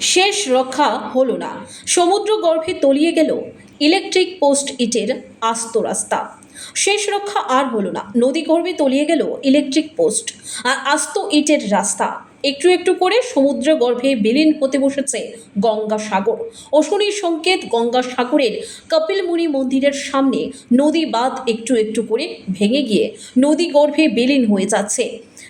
শেষ রক্ষা হলো না। সমুদ্র গর্ভে তলিয়ে গেল ইলেকট্রিক পোস্ট ইটের আস্ত রাস্তা। শেষ রক্ষা আর হলো না। নদী গর্ভে তলিয়ে গেল ইলেকট্রিক পোস্ট আর আস্ত ইটের রাস্তা। একটু একটু করে সমুদ্র গর্ভে বিলীন হতে বসেছে গঙ্গা সাগর। অশনির সংকেত গঙ্গা সাগরের কপিলমুনি মন্দিরের সামনে নদী বাঁধ একটু একটু করে ভেঙে গিয়ে নদী গর্ভে বিলীন হয়ে যাচ্ছে।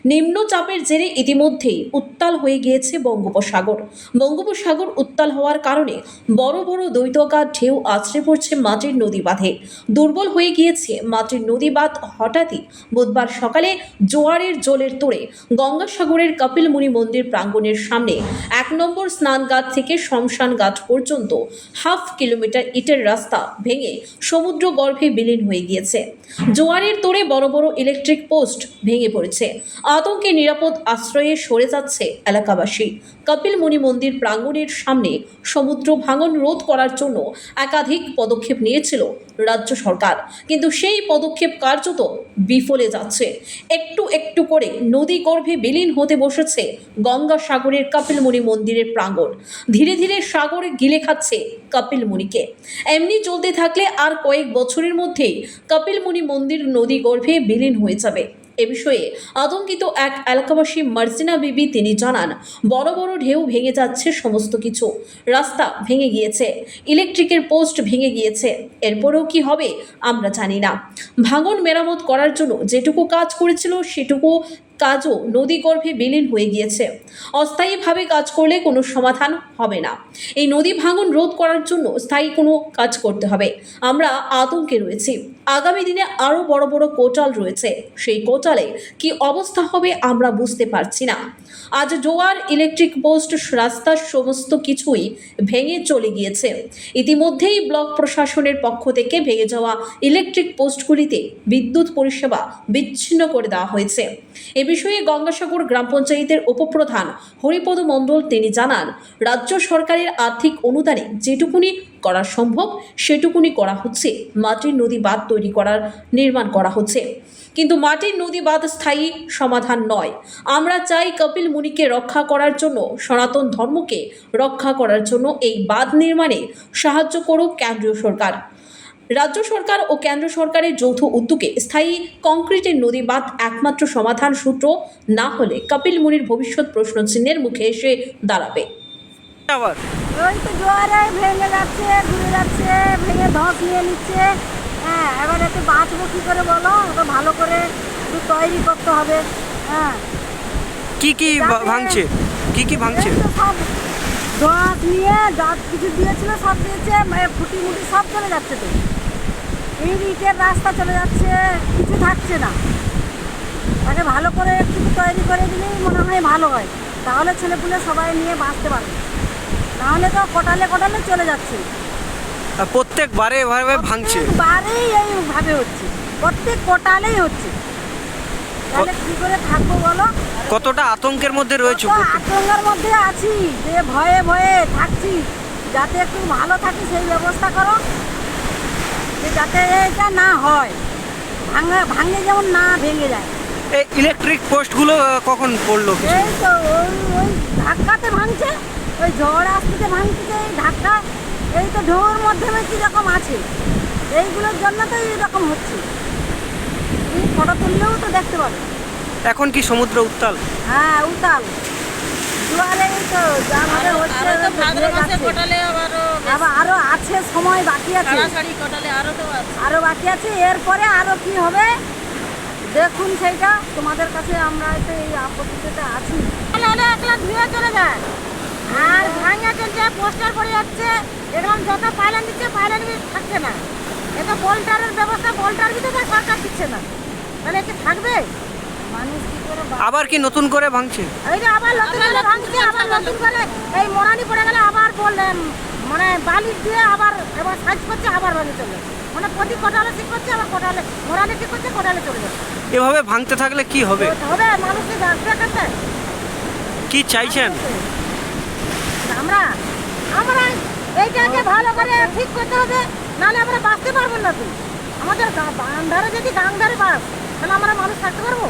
নিম্নচাপের জেরে ইতিমধ্যেই উত্তাল হয়ে গিয়েছে বঙ্গোপসাগর। বঙ্গোপসাগর উত্তাল হওয়ার কারণে বড় বড় দৈতকার ঢেউ আছড়ে পড়ছে মাটির নদী বাঁধে। দুর্বল হয়ে গিয়েছে মাটির নদী বাঁধ হঠাৎই বুধবার সকালে জোয়ারের জলের তোড়ে গঙ্গাসাগরের কপিলমুনি মন্দির প্রাঙ্গণের সামনে এক নম্বর স্নানঘাট থেকে শ্মশান ঘাট পর্যন্ত হাফ কিলোমিটার ইটের রাস্তা ভেঙে সমুদ্র গর্ভে বিলীন হয়ে গিয়েছে। জোয়ারের তোড়ে বড় বড় ইলেকট্রিক পোস্ট ভেঙে পড়েছে। আতঙ্কে নিরাপদ আশ্রয়ে সরে যাচ্ছে এলাকাবাসী। কপিল মুনি মন্দির প্রাঙ্গণের সামনে সমুদ্র ভাঙন রোধ করার জন্য একাধিক পদক্ষেপ নিয়েছিল রাজ্য সরকার। কিন্তু সেই পদক্ষেপ কার্যত বিফলে যাচ্ছে। একটু একটু করে নদী গর্ভে বিলীন হতে বসেছে গঙ্গা সাগরের কপিলমুনি মন্দিরের প্রাঙ্গণ। ধীরে ধীরে সাগর গিলে খাচ্ছে কপিলমুনিকে। এমনি চলতে থাকলে আর কয়েক বছরের মধ্যেই কপিলমুনি মন্দির নদী গর্ভে বিলীন হয়ে যাবে। এ বিষয়ে আতঙ্কিত এক এলাকাবাসী মার্জিনা বিবি তিনি জানান, বড় বড় ঢেউ ভেঙে যাচ্ছে সমস্ত কিছু। রাস্তা ভেঙে গিয়েছে, ইলেকট্রিকের পোস্ট ভেঙে গিয়েছে। এরপরেও কি হবে আমরা জানি না। ভাঙন মেরামত করার জন্য যেটুকু কাজ করেছিল সেটুকু কাজও নদী গর্ভে বিলীন হয়ে গিয়েছে। অস্থায়ীভাবে কাজ করলে কোনো সমাধান হবে না। এই নদী ভাঙন রোধ করার জন্য স্থায়ী কোনো কাজ করতে হবে। আমরা আতঙ্কে রয়েছি। আগামী দিনে আরও বড় বড় কোটাল রয়েছে। সেই কোটালে কি অবস্থা হবে আমরা বুঝতে পারছি না। আজ জোয়ার, ইলেকট্রিক পোস্ট, রাস্তার সমস্ত কিছুই ভেঙে চলে গিয়েছে। ইতিমধ্যেই ব্লক প্রশাসনের পক্ষ থেকে ভেঙে যাওয়া ইলেকট্রিক পোস্টগুলিতে বিদ্যুৎ পরিষেবা বিচ্ছিন্ন করে দেওয়া হয়েছে। এ বিষয়ে গঙ্গাসাগর গ্রাম পঞ্চায়েতের উপপ্রধান হরিপদ মণ্ডল তিনি জানান, রাজ্য সরকারের আর্থিক অনুদানে যেটুকুনি করা সম্ভব, সেটুকুনি করা হচ্ছে। মাটির নদী বাঁধ তৈরি করার নির্মাণ করা হচ্ছে। কিন্তু মাটির নদী বাঁধ স্থায়ী সমাধান নয়। আমরা চাই কপিল মুনিকে রক্ষা করার জন্য, সনাতন ধর্মকে রক্ষা করার জন্য এই বাঁধ নির্মাণে সাহায্য করুক কেন্দ্রীয় সরকার। রাজ্য সরকার ও কেন্দ্র সরকারের যৌথ উদ্যোগে স্থায়ী কংক্রিটের নদী বাঁধ একমাত্র সমাধান সূত্র না হলে কপিল মুনির ভবিষ্যৎ প্রশ্ন চিহ্নের মুখে এসে দাঁড়াবে। আবার। ওই তো জোয়ারে ভেঙে যাচ্ছে ঘুরে যাচ্ছে ভেঙে ধস নিয়ে নিচ্ছে। হ্যাঁ এবার একটু বাঁচবো কী করে বলো? ওটা ভালো করে একটু তৈরি করতে হবে। হ্যাঁ। কি কি ভাঙছে? কি কি ভাঙছে? সব ধস নিয়ে যা কিছু দিয়েছিল সব দিয়েছে মানে ফুটি মুটি সব চলে যাচ্ছে তো। এই ইটের রাস্তা চলে যাচ্ছে কিছু থাকছে না। তাকে ভালো করে একটু তৈরি করে দিলেই মনে হয় ভালো হয়। তাহলে ছেলেপুলে সবাই নিয়ে বাঁচতে পারবে। নাহলে তো কটালে কটালে চলে যাচ্ছে। প্রত্যেকবারে এভাবে ভাঙছে। বারেই এইভাবে হচ্ছে। প্রত্যেক কোটালেই হচ্ছে। তাহলে কি করে থাকব বলো? কতটা আতঙ্কের মধ্যে রয়েছে আতঙ্কের মধ্যে আছি যে ভয়ে ভয়ে থাকছি। যাতে একটু ভালো থাকি সেই ব্যবস্থা করো। যে যাতে এটা না হয় ভাঙা ভাঙে যেমন না ভেঙে যায়। এই ইলেকট্রিক পোস্টগুলো কখন পড়ল কিছু? এই তো ওই ওই ধাক্কাতে ভাঙছে ওই ঝড় আসতে ভাঙছে এই ধাক্কা এই তো ঢোর মাধ্যমে কীরকম আছে এইগুলোর জন্য তো এইরকম হচ্ছে। এই ফটো তুললেও তো দেখতে পাবে। এখন কি সমুদ্র উত্তাল? হ্যাঁ উত্তাল। জোয়ারে এই তো আমাদের হচ্ছে আরও তো ভাদ্র ঘুরে মাসে যাচ্ছে। কটালে আবারও আবার আরও আছে সময় বাকি আছে। তাড়াতাড়ি আরও তো আছে। আরও বাকি আছে এরপরে আরও কি হবে? দেখুন সেইটা তোমাদের কাছে আমরা তো এই আপত্তিতে আছি। একলা ধুয়ে চলে যায়। আর ভাঙা চলছে পোস্টার পড়ে যাচ্ছে এরকম যত পাইলান দিচ্ছে পাইলান থাকছে না। এটা বোল্টারের ব্যবস্থা বোল্টার দিতে তো সরকার দিচ্ছে না। তাহলে কি থাকবে? মানুষ কি করে আবার কি নতুন করে ভাঙছে? এই যে আবার নতুন করে ভাঙছে আবার নতুন করে এই মোরানি পড়ে গেলে আবার বললেন মানে বালি দিয়ে আবার এবার সাইজ করছে আবার ভাঙে চলে যাচ্ছে। মানে প্রতি কোটালে ঠিক করছে আবার কোটালে মোরানি ঠিক করছে কোটালে চলে যাচ্ছে এভাবে ভাঙতে থাকলে কি হবে? হবে মানুষকে ব্যবসা করতে কি চাইছেন? আমরা আমরা এইটাকে ভালো করে ঠিক করতে হবে নাহলে আমরা বাঁচতে পারব না তো। আমাদের গা- বাঁধারে যদি গাংধারে বাস তাহলে আমরা মানুষ থাকতে পারব?